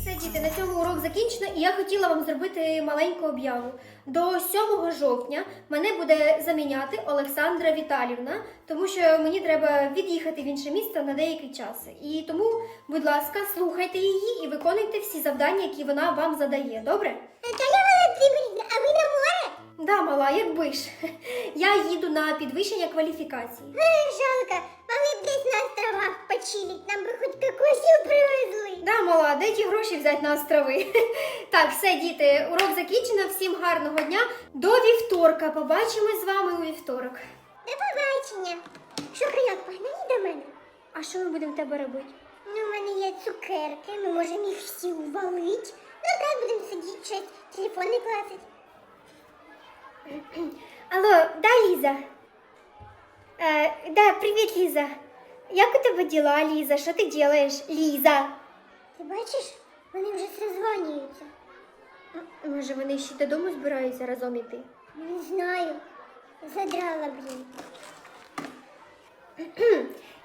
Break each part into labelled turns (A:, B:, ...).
A: Все, діти, на цьому урок закінчено, і я хотіла вам зробити маленьку об'яву. До 7 жовтня мене буде заміняти Олександра Віталівна, тому що мені треба від'їхати в інше місто на деякий час. І тому, будь ласка, слухайте її і виконуйте всі завдання, які вона вам задає. Добре? Да, мала, якби ж. Я їду на підвищення кваліфікації.
B: Эх, жалко, могли б десь на островах почилить, нам би хоч кокосів привезли.
A: Да, мала, де ті гроші взяти на острови? Так, все, діти, урок закінчено. Всім гарного дня. До вівторка. Побачимось з вами у вівторок.
B: До побачення. Що, коняк, погнали до мене?
A: А що ми будемо в тебе робити?
B: Ну, у мене є цукерки, ми можемо їх всі увалить. Ну так, будемо сидіти, щось, телефони клацать.
A: Алло, да, Ліза? Е, да, привіт, Ліза. Як у тебе діла, Ліза? Що ти робиш, Ліза?
B: Ти бачиш, вони вже созванюються.
A: Може, вони ще додому збираються разом іти?
B: Не знаю. Задрала, блін.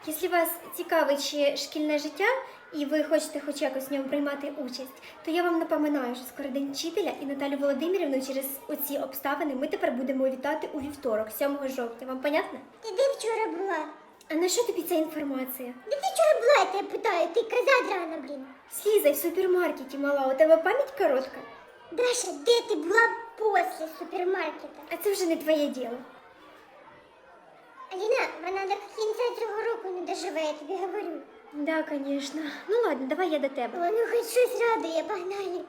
A: Якщо вас цікавить ще шкільне життя і ви хочете хоч якось в ньому приймати участь, то я вам напоминаю, що скоро день вчителя і Наталю Володимирівну через оці обставини ми тепер будемо вітати у вівторок, 7 жовтня. Вам понятно?
B: Ти де вчора була?
A: А на що тобі ця інформація?
B: Де ти вчора була, я тебе питаю, ти коза драна, блін.
A: Слізай в супермаркеті, мала, у тебе пам'ять коротка.
B: Даша, де ти була після супермаркета?
A: А це вже не твоє діло.
B: Аліна, вона до кінця цього року не доживе, я тобі говорю.
A: Да, конечно. Ну ладно, давай я до тебе.
B: Воно хоч щось радує, погнали.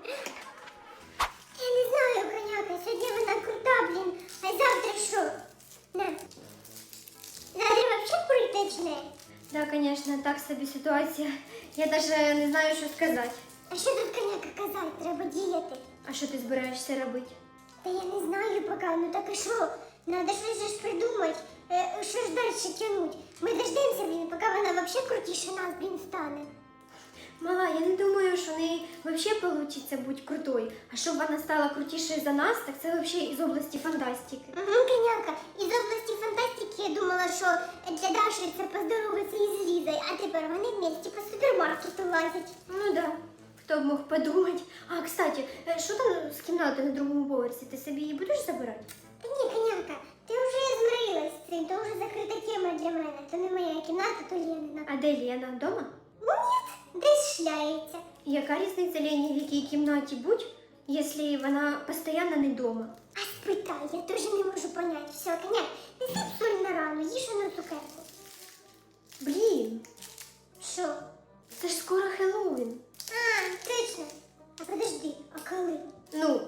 B: Я не знаю, коняка, сьогодні вона крута, блін, а завтра що? На. Завтра вообще притечне.
A: Да, конечно, так собі ситуація. Я даже не знаю, що сказати.
B: А що тут коняка казати? Треба діяти.
A: А що ти збираєшся робити?
B: Та я не знаю поки, ну так і що? Надо щось ж придумати. Е, що ж далі тянуть? Ми дождемося, блін, поки вона вообще крутіше нас, блін, стане.
A: Мала, я не думаю, що в неї взагалі вийде бути крутою. А щоб вона стала крутішою за нас, так це взагалі із області фантастики.
B: Угу, коняка. Із області фантастики я думала, що для Даші це поздоровиться із Лізою, а тепер вони вместе по супермаркету лазять.
A: Ну да. Хто б мог подумати. А, кстати, е, що там з кімнати на другому поверсі? Ти собі її будеш забирати?
B: Та ні,
A: А де Лена? Вдома?
B: Ну ні, десь шляється.
A: Яка різниця Лені, в якій кімнаті будь, якщо вона постійно не вдома?
B: А спитай, я теж не можу понять. Все, коняк, неси соль на рану, їж на цукерку.
A: Блін,
B: Що?
A: це ж скоро Хеллоуін.
B: А, точно. А подожди, а коли?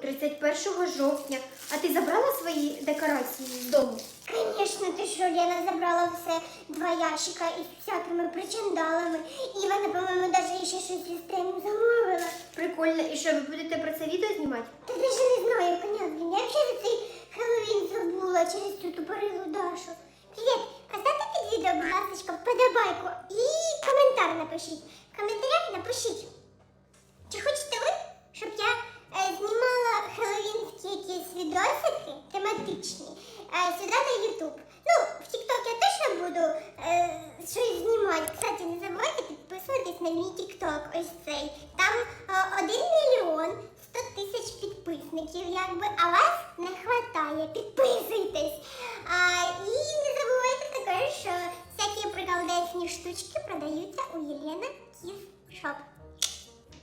A: Ну, 31 жовтня. А ти забрала свої декорації з дому?
B: Конечно, ти що, Лена забрала все два ящика із всякими причандалами. І вона, по-моєму, навіть ще щось із тему замовила.
A: Прикольно, і що, ви будете про це відео знімати?
B: Та даже не знаю, блін. Я взагалі цей Хеллоуін забула через цю тупорилу Дашу. Привіт, поставте під відео, будь ласка, вподобайку і коментар напишіть. В коментарях напишіть. Чи хочете ви, щоб я е, знімала хеллоуінські якісь відосики тематичні е, сюди на Ютуб? Ну, в TikTok я точно буду е, щось знімати. Кстати, не забувайте підписуватись на мій TikTok, ось цей. Там е, 1 мільйон 100 тисяч підписників, якби, а вас не хватає. Підписуйтесь. А, і не забувайте також, що всякі приколдесні штучки продаються у Єлена Кіз Шоп.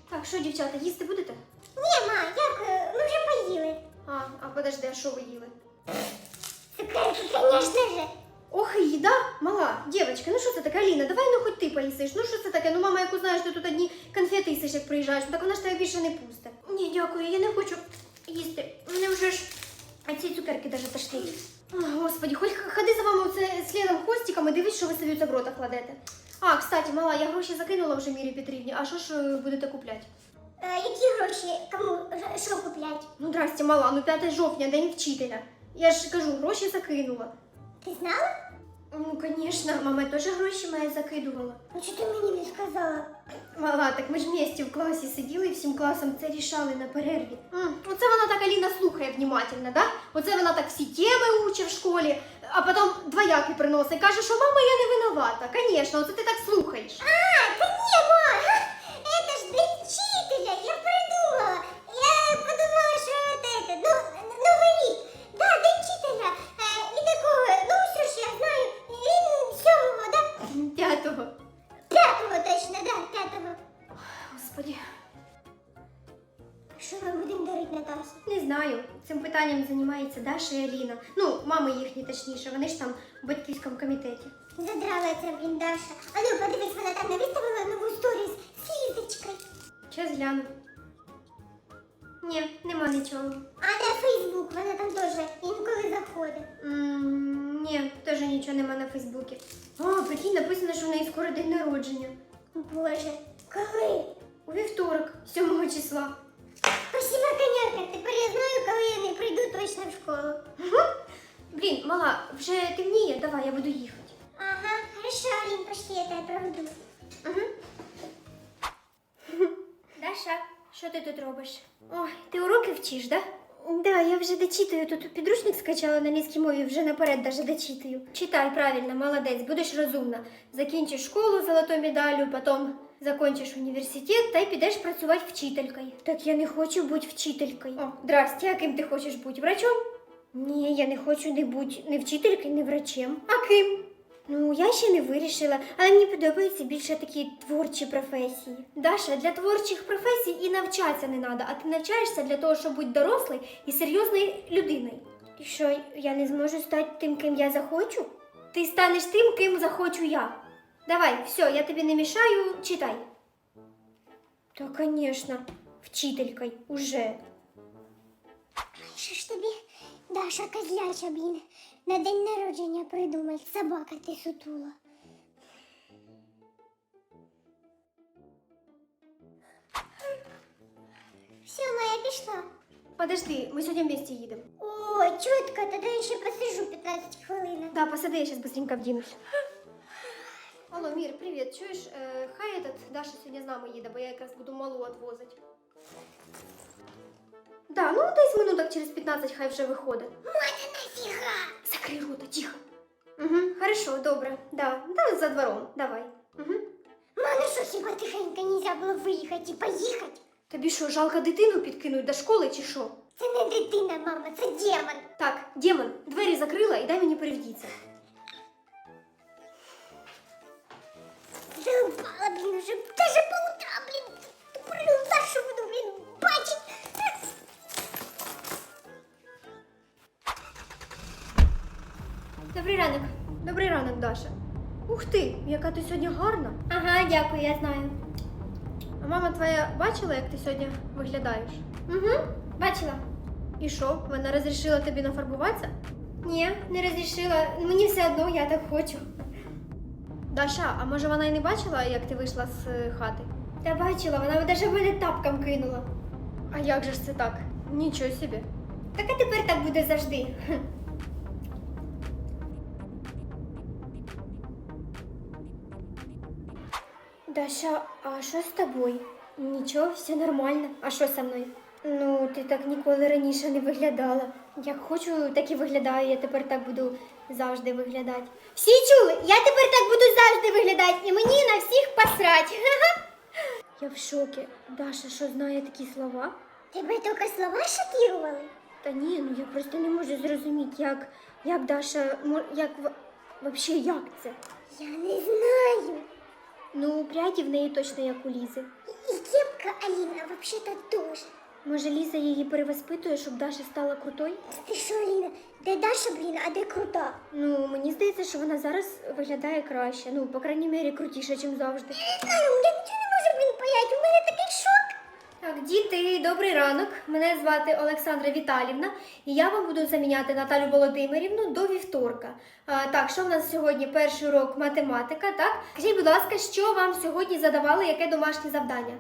A: Так, що, дівчата, їсти будете?
B: Ні, ма, дякую, ми вже поїли.
A: А, а подожди, а що ви їли?
B: Цукерки, звісно же.
A: Ох, їда, мала, дівчатка, ну що це таке, Аліна, давай ну хоч ти поїсиш. Ну що це таке? Ну мама, яку знаєш, ти тут одні конфети їсиш, як приїжджаєш, ну так вона ж тебе більше не пусте. Ні, дякую, я не хочу їсти. Мене вже ж а ці цукерки даже пошли. Господи, хоч ходи за вами оце слідом хвостиком і дивись, що ви собі це в рота кладете. А, кстати, мала, я гроші закинула вже Мірі Петрівні, а що ж е, будете купляти?
B: Е, які гроші кому що куплять?
A: Ну, здрасте, мала, ну 5 жовтня, день вчителя. Я ж кажу, гроші закинула.
B: Ти знала?
A: Ну, звісно, мама теж гроші має закидувала.
B: Ну що ти мені не сказала?
A: Мала, так ми ж вместе в класі сиділи і всім класом це рішали на перерві. М, Оце вона так Аліна слухає внимательно, да? Оце вона так всі теми учить в школі, а потім двояки приносить. Каже, що мама, я не виновата. Звісно, оце ти так слухаєш.
B: А, та ні, Що ми будемо дарити Натасі?
A: не знаю. Цим питанням займається Даша і Аліна. Ну, мами їхні точніше, вони ж там в батьківському комітеті.
B: Задрала це, блін, Даша. А ну, подивись, вона там не виставила нову сторіс з літочкою.
A: Щас гляну. Ні, нема нічого.
B: А на Фейсбук вона там теж інколи заходить.
A: М, Ні, теж нічого нема на Фейсбуці. А, прикинь, написано, що в неї скоро день народження.
B: Боже, коли?
A: У вівторок, 7 числа.
B: Спасибо, коняка. Тепер я знаю, коли я не прийду в школу.
A: Блін, мала, вже темніє, давай, я буду їхати.
B: Ага, хорошо, Алін, пошли, я тебе проведу.
A: Угу. Даша, що ти тут робиш? Ой, ти уроки вчиш, да? Да, я вже дочитую. Тут підручник скачала на англійській мові, вже наперед даже дочитую. Читай правильно, молодець, будеш розумна. Закінчиш школу золотою медаллю, потім закінчиш університет та й підеш працювати вчителькою. Так я не хочу бути вчителькою. О, здрасте, а ким ти хочеш бути? Врачом? Ні, я не хочу не бути ні вчителькою, ні врачем. А ким? Ну, я ще не вирішила, але мені подобаються більше такі творчі професії. Даша, для творчих професій і навчатися не треба, а ти навчаєшся для того, щоб бути дорослою і серйозною людиною. І що, я не зможу стати тим, ким я захочу? Ти станеш тим, ким захочу я. Давай, все, я тобі не мішаю, читай. Та, звісно, вчителькою уже.
B: Що ж тобі, Даша козляча, блін, на день народження придумай. Собака ти сутула. Все, моя пішла.
A: Подожди, ми сьогодні вместе їдемо.
B: О, чітко, тоді я ще посижу 15 хвилин.
A: Да, посади, я сейчас быстренько вдінусь. Алло, Мір, привіт. Чуєш, е, хай этот Даша сьогодні з нами їде, бо я якраз буду малу відвозити. Да, ну десь минуток через 15 хай вже виходить.
B: Мати нафіга!
A: Закрий рота, тихо. Угу, хорошо, добре. Да, да, за двором, давай. Угу.
B: Ма, ну що, хіба тихенько нельзя було виїхати і поїхати?
A: Тобі що, жалко дитину підкинуть до школи чи що?
B: Це не дитина, мама, це демон.
A: Так, демон, двері закрила і дай мені перевдіться.
B: Блін, даже по утрам, блін, тупорила, що буду, блін, бачить.
A: Добрий ранок. Добрий ранок, Даша. Ух ти, яка ти сьогодні гарна. Ага, дякую, я знаю. А мама твоя бачила, як ти сьогодні виглядаєш? Угу, бачила. І що, вона розрішила тобі нафарбуватися? Ні, не розрішила. Мені все одно, я так хочу. Даша, а може вона і не бачила, як ти вийшла з е, хати? Та бачила, вона навіть мене тапком кинула. А як же ж це так? Нічого собі. Так а тепер так буде завжди. Даша, а що з тобою? Нічого, все нормально. А що зі мною? Ну, ти так ніколи раніше не виглядала. Як хочу, так і виглядаю. Я тепер так буду завжди виглядати. Всі чули? Я тепер так буду завжди виглядати, і мені на всіх посрать. Я в шокі. Даша, що знає такі слова?
B: Тебе тільки слова шокували?
A: Та ні, ну я просто не можу зрозуміти, як, як Даша, як вообще як це?
B: Я не знаю.
A: Ну, пряді в неї точно як у Лізи.
B: І кепка Аліна вообще-то теж.
A: Може, Ліза її перевоспитує, щоб Даша стала крутою?
B: Ти що, Аліна, де Даша, блін, а де крута?
A: Ну, мені здається, що вона зараз виглядає краще. Ну, по крайній мірі, крутіше, ніж завжди.
B: Не знаю, я нічого не можу, блін, понять. У мене такий шок.
A: Так, діти, добрий ранок. Мене звати Олександра Віталівна, і я вам буду заміняти Наталю Володимирівну до вівторка. А, так, що в нас сьогодні перший урок математика, так? Скажіть, будь ласка, що вам сьогодні задавали, яке домашнє завдання?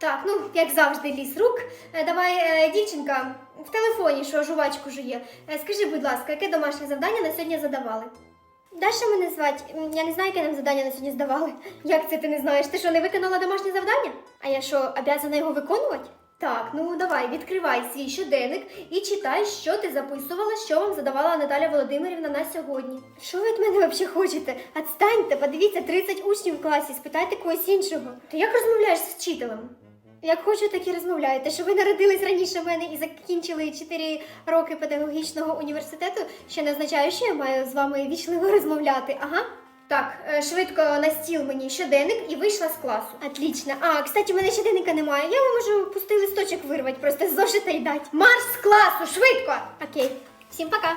A: Так, ну, як завжди, ліс рук. Е, Давай, е, дівчинка, в телефоні, що жувачку жує. Е, Скажи, будь ласка, яке домашнє завдання на сьогодні задавали? Даша мене звать. Я не знаю, яке нам завдання на сьогодні здавали. Як це ти не знаєш? Ти що, не виконала домашнє завдання? А я що, обязана його виконувати? Так, ну давай, відкривай свій щоденник і читай, що ти записувала, що вам задавала Наталя Володимирівна на сьогодні. Що ви від мене взагалі хочете? Отстаньте, подивіться, 30 учнів в класі, спитайте когось іншого. Ти як розмовляєш з вчителем? Як хочу, так і розмовляєте. Що ви народились раніше мене і закінчили 4 роки педагогічного університету, ще не означає, що я маю з вами вічливо розмовляти. Ага. Так, е, швидко на стіл мені щоденник і вийшла з класу. Отлично. А, кстати, у мене щоденника немає. Я вам можу пустий листочок вирвати, просто з зошита й дати. Марш з класу, швидко! Окей, всім пока.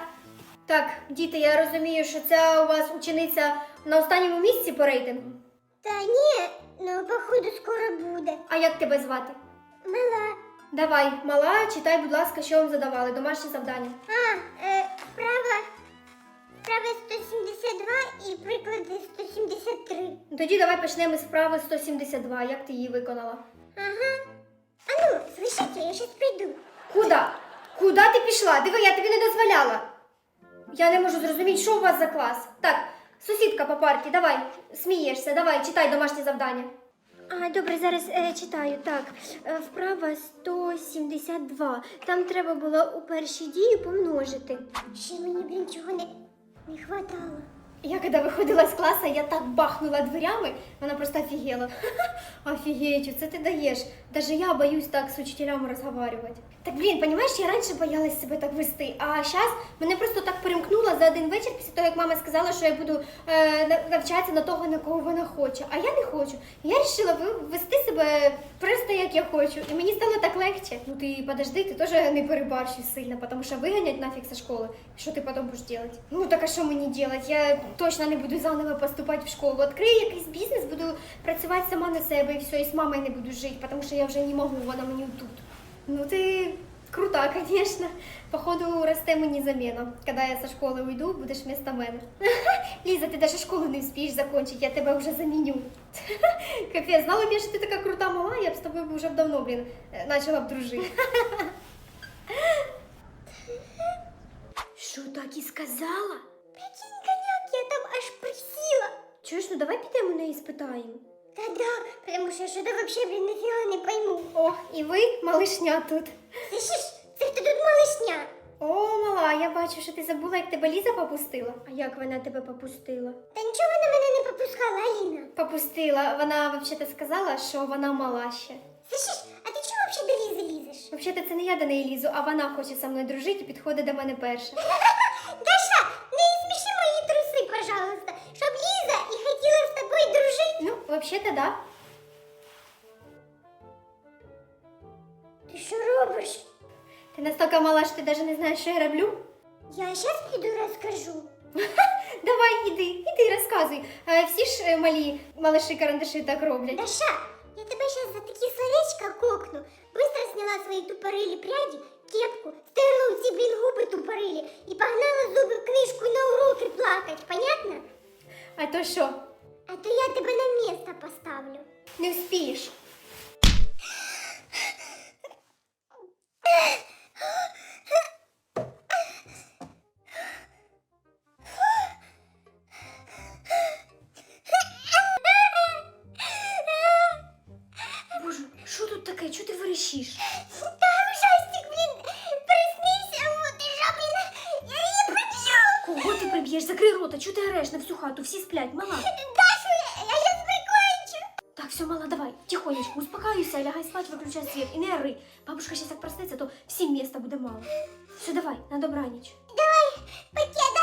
A: Так, діти, я розумію, що це у вас учениця на останньому місці по рейтингу.
B: Та ні, ну походу скоро буде.
A: А як тебе звати?
B: Мала.
A: Давай, мала, читай, будь ласка, що вам задавали, домашнє завдання.
B: А, е, вправа. Вправа 172 і приклади 173.
A: Тоді давай почнемо з вправи 172. Як ти її виконала?
B: Ага. А ну, слышите, я сейчас приду.
A: Куда? Куда ти пішла? Диви, я тобі не дозволяла. Я не можу зрозуміти, що у вас за клас. Так, сусідка по парті, давай, смієшся, давай, читай домашнє завдання. А, добре, зараз е, читаю. Так, е, вправа 172. Там треба було у першій дії помножити.
B: Ще мені, блін, чого не, не хватало.
A: Я коли виходила з класу, я так бахнула дверями, вона просто офігела. Офігеть, це ти даєш. Даже я боюсь так з учителями розговорювати. Так, блін, понімаєш, я раніше боялась себе так вести, а зараз мене просто так перемкнуло за один вечір після того, як мама сказала, що я буду е, навчатися на того, на кого вона хоче. А я не хочу. Я вирішила вести себе просто як я хочу. І мені стало так легче. Ну ти подожди, ти теж не перебарщуй сильно, тому що виганять нафіг зі школи. Що ти потім будеш робити? Ну так а що мені робити? Я точно не буду заново поступати в школу. Відкрию якийсь бізнес, буду працювати сама на себе і все, і з мамою не буду жити, тому що я вже не можу, вона мені тут. Ну ти крута, звісно. Походу, росте мені заміна. Коли я зі школи уйду, будеш вместо мене. Ліза, ти навіть школу не вспієш закінчити, я тебе вже заміню. Капець, знала б я, що ти така крута мала, я б з тобою вже давно, блін, е, почала б дружити. Що так і сказала?
B: Прикинь, коняк, я там аж присіла.
A: Чуєш, ну давай підемо неї спитаємо.
B: Та-да, потому що що то вообще, блін, нафіга не пойму.
A: О, і ви, малишня тут.
B: Слышиш, це хто тут малышня?
A: О, мала, я бачу, що ти забула, як тебе Ліза попустила. А як вона тебе попустила?
B: Та нічого вона мене не попускала, Аліна.
A: Попустила. Вона взагалі сказала, що вона мала ще.
B: Слышиш, а ти чого вообще до Лізи лізеш?
A: Взагалі, це не я до неї лізу, а вона хоче зі мною дружити і підходить до мене перша. Ну, взагалі-то да.
B: Ти що робиш?
A: Ти настільки мала, що ти навіть не знаєш, що я роблю.
B: Я зараз піду розкажу.
A: Давай, іди, іди, розказуй. Е, Всі ж е, малі малиші карандаші так роблять.
B: Даша, я тебе сейчас за такие словечка кокну. Быстро сняла свои тупорыли пряди, кепку, стерла эти, блин, губы тупорыли и погнала зубы в книжку на уроки плакать, понятно?
A: А то що?
B: А то я тебе на место поставлю.
A: Не вспієш. Боже, що тут таке? Чого ти верещиш?
B: Там ужастик, блин, приснился, вот и жа, я ее пробью.
A: Кого ти приб'єш? Закрий рота, чого ти ореш на всю хату? Всі сплять, мала. Успокаюйся, лягай спать, виключай світ і не ори. Бабушка сейчас так проснеться, то всім міста буде мало. Все, давай, на добраніч.
B: Давай, пакет.